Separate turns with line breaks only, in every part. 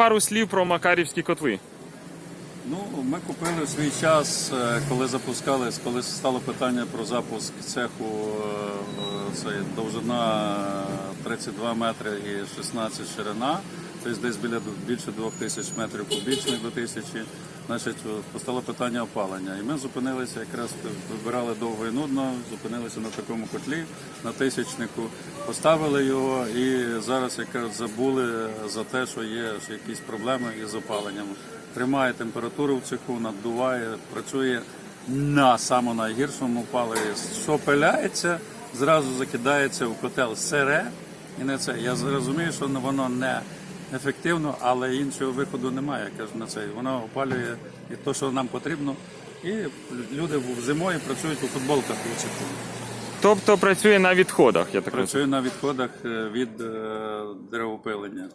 пару слів про макарівські котли.
Ну, ми купили свій час, е, коли запускались, коли стало питання про запуск цеху, е, це довжина 32 метри і 16 ширина, тобто десь біля більше 2000 метрів кубічних до тисячі. Значить, постало питання опалення. І ми зупинилися, якраз вибирали довго і нудно, зупинилися на такому котлі, на тисячнику, поставили його і зараз якраз забули за те, що є якісь проблеми із опаленням. Тримає температуру в цеху, наддуває, працює на самому найгіршому паливі. Що пиляється, зразу закидається в котел сире. І не це. Я розумію, що воно не ефективно, але іншого виходу немає. Я кажу на це. Воно опалює і те, що нам потрібно. І люди зимою працюють у футболках у.
Тобто працює на відходах, я так.
Працюю на відходах е, від е, деревопилення.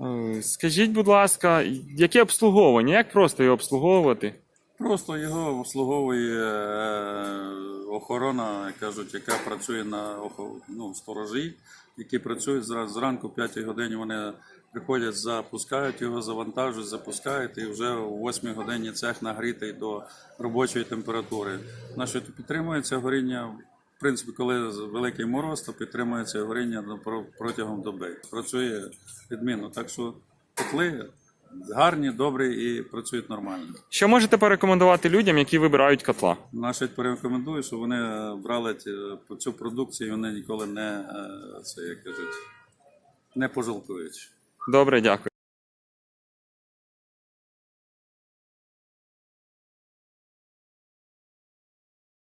Е, Скажіть, будь ласка, яке обслуговування? Як просто його обслуговувати?
Просто його обслуговує е, охорона, кажуть, яка працює на ну, сторожі, які працюють зранку, в 5 годині вони приходять, запускають його, завантажують, запускають, і вже о 8 годині цех нагрітий до робочої температури. Значить, підтримується горіння. В принципі, коли великий мороз, то підтримується горіння протягом доби. Працює відмінно. Так що котли гарні, добрі і працюють нормально.
Що можете порекомендувати людям, які вибирають котла?
Наші порекомендую, щоб вони е, брали цю продукцію, і вони ніколи не е, це як кажуть, не пожалкують.
Добре, дякую.